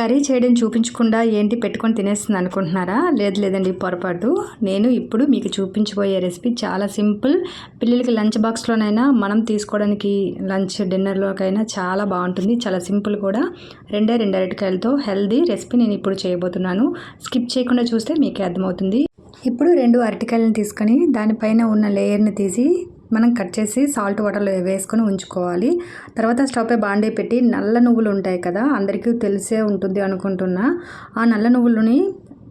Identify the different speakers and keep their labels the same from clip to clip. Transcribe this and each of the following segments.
Speaker 1: Curry చేయడం చూపించకుండా ఏంటి పెట్టుకొని తినేస్తుంది అనుకుంటున్నారా? లేదు లేదండి పొరపాటు. నేను ఇప్పుడు మీకు చూపించబోయే రెసిపీ చాలా సింపుల్. పిల్లలకి లంచ్ బాక్స్లోనైనా మనం తీసుకోవడానికి లంచ్ డిన్నర్లోకైనా చాలా బాగుంటుంది. చాలా సింపుల్ కూడా. రెండే రెండు అరటికాయలతో హెల్దీ రెసిపీ నేను ఇప్పుడు చేయబోతున్నాను. స్కిప్ చేయకుండా చూస్తే మీకే అర్థమవుతుంది. ఇప్పుడు రెండు అరటికాయలను తీసుకొని దానిపైన ఉన్న లేయర్ని తీసి మనం కట్ చేసి సాల్ట్ వాటర్లో వేసుకొని ఉంచుకోవాలి. తర్వాత స్టవ్పై బాండే బాండీ పెట్టి నల్ల నువ్వులు ఉంటాయి కదా అందరికీ తెలిసే ఉంటుంది అనుకుంటున్నా. ఆ నల్ల నువ్వులని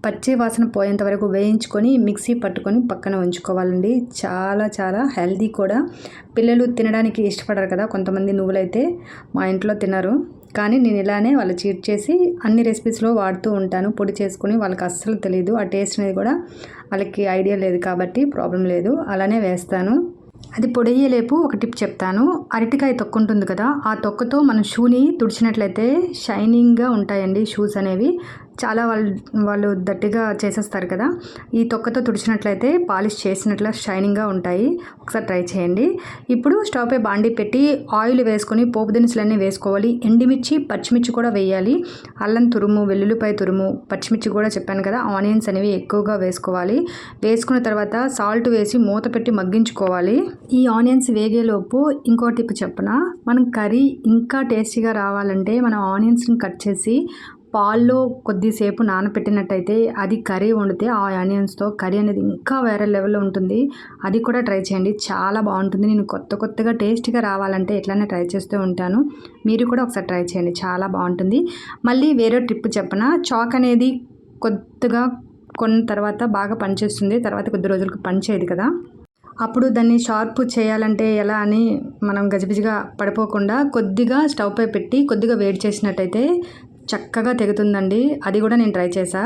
Speaker 1: పచ్చి వాసన పోయేంత వరకు వేయించుకొని మిక్సీ పట్టుకొని పక్కన ఉంచుకోవాలండి. చాలా చాలా హెల్దీ కూడా. పిల్లలు తినడానికి ఇష్టపడరు కదా కొంతమంది నువ్వులైతే మా ఇంట్లో తినరు. కానీ నేను ఇలానే వాళ్ళు చీట్ చేసి అన్ని రెసిపీస్లో వాడుతూ ఉంటాను. పొడి చేసుకుని వాళ్ళకి అస్సలు తెలియదు ఆ టేస్ట్ అనేది కూడా వాళ్ళకి ఐడియా లేదు కాబట్టి ప్రాబ్లం లేదు. అలానే వేస్తాను. అది పొడయ్యేలేపు ఒక టిప్ చెప్తాను. అరటికాయ తొక్కు ఉంటుంది కదా ఆ తొక్కతో మనం షూని తుడిచినట్లయితే షైనింగ్గా ఉంటాయండి షూస్ అనేవి. చాలా వాళ్ళు వాళ్ళు దట్టిగా చేసేస్తారు కదా. ఈ తొక్కతో తుడిచినట్లయితే పాలిష్ చేసినట్లు షైనింగ్గా ఉంటాయి. ఒకసారి ట్రై చేయండి. ఇప్పుడు స్టవ్ పై బాండి పెట్టి ఆయిల్ వేసుకొని పోపు దినుసులన్నీ వేసుకోవాలి. ఎండిమిర్చి పచ్చిమిర్చి కూడా వేయాలి. అల్లం తురుము వెల్లుల్లిపాయ తురుము పచ్చిమిర్చి కూడా చెప్పాను కదా. ఆనియన్స్ అనేవి ఎక్కువగా వేసుకోవాలి. వేసుకున్న తర్వాత సాల్ట్ వేసి మూత పెట్టి మగ్గించుకోవాలి. ఈ ఆనియన్స్ వేగేలోపు ఇంకో టిప్ చెప్పన. మనం కర్రీ ఇంకా టేస్టీగా రావాలంటే మనం ఆనియన్స్ని కట్ చేసి పాల్లో కొద్దిసేపు నానపెట్టినట్టయితే అది కర్రీ వండితే ఆ ఆనియన్స్తో కర్రీ అనేది ఇంకా వేరే లెవెల్లో ఉంటుంది. అది కూడా ట్రై చేయండి. చాలా బాగుంటుంది. నేను కొత్త కొత్తగా టేస్ట్గా రావాలంటే ఎట్లనే ట్రై చేస్తూ ఉంటాను. మీరు కూడా ఒకసారి ట్రై చేయండి. చాలా బాగుంటుంది. మళ్ళీ వేరే ట్రిప్ చెప్పన? చాక్ అనేది కొత్తగా కొన్న తర్వాత బాగా పనిచేస్తుంది. తర్వాత కొద్ది రోజులకు పనిచేయదు కదా? అప్పుడు దాన్ని షార్ప్ చేయాలంటే ఎలా అని మనం గజిబిజిగా పడిపోకుండా కొద్దిగా స్టవ్ పై పెట్టి కొద్దిగా వేడి చేసినట్టయితే చక్కగా తెగుతుందండి. అది కూడా నేను ట్రై చేసా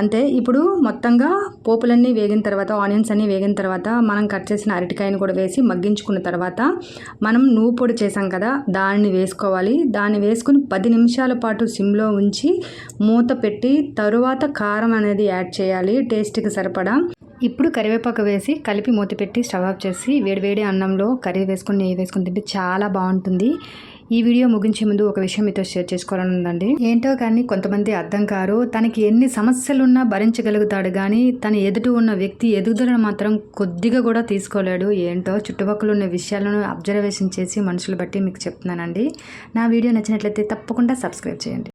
Speaker 1: అంతే ఇప్పుడు మొత్తంగా పోపులన్నీ వేగిన తర్వాత ఆనియన్స్ అన్నీ వేగిన తర్వాత మనం కట్ చేసిన అరటికాయను కూడా వేసి మగ్గించుకున్న తర్వాత మనం నువ్వు పొడి చేసాం కదా దాన్ని వేసుకోవాలి. దాన్ని వేసుకుని పది నిమిషాల పాటు సిమ్లో ఉంచి మూత పెట్టి తరువాత కారం అనేది యాడ్ చేయాలి టేస్ట్కి సరిపడా. ఇప్పుడు కరివేపాకు వేసి కలిపి మూత పెట్టి స్టవ్ ఆఫ్ చేసి వేడివేడి అన్నంలో కర్రీ వేసుకుని నెయ్యి వేసుకుని తింటే చాలా బాగుంటుంది. ఈ వీడియో ముగించే ముందు ఒక విషయం మీతో షేర్ చేసుకోవాలని ఉందండి. ఏంటో కానీ కొంతమంది అర్థం కారు. తనకి ఎన్ని సమస్యలున్నా భరించగలుగుతాడు కానీ తన ఎదుటి ఉన్న వ్యక్తి ఎదుగుదలను మాత్రం కొద్దిగా కూడా తీసుకోలేడు. ఏంటో చుట్టుపక్కల ఉన్న విషయాలను అబ్జర్వేషన్ చేసి మనుషులు బట్టి మీకు చెప్తున్నానండి. నా వీడియో నచ్చినట్లయితే తప్పకుండా సబ్స్క్రైబ్ చేయండి.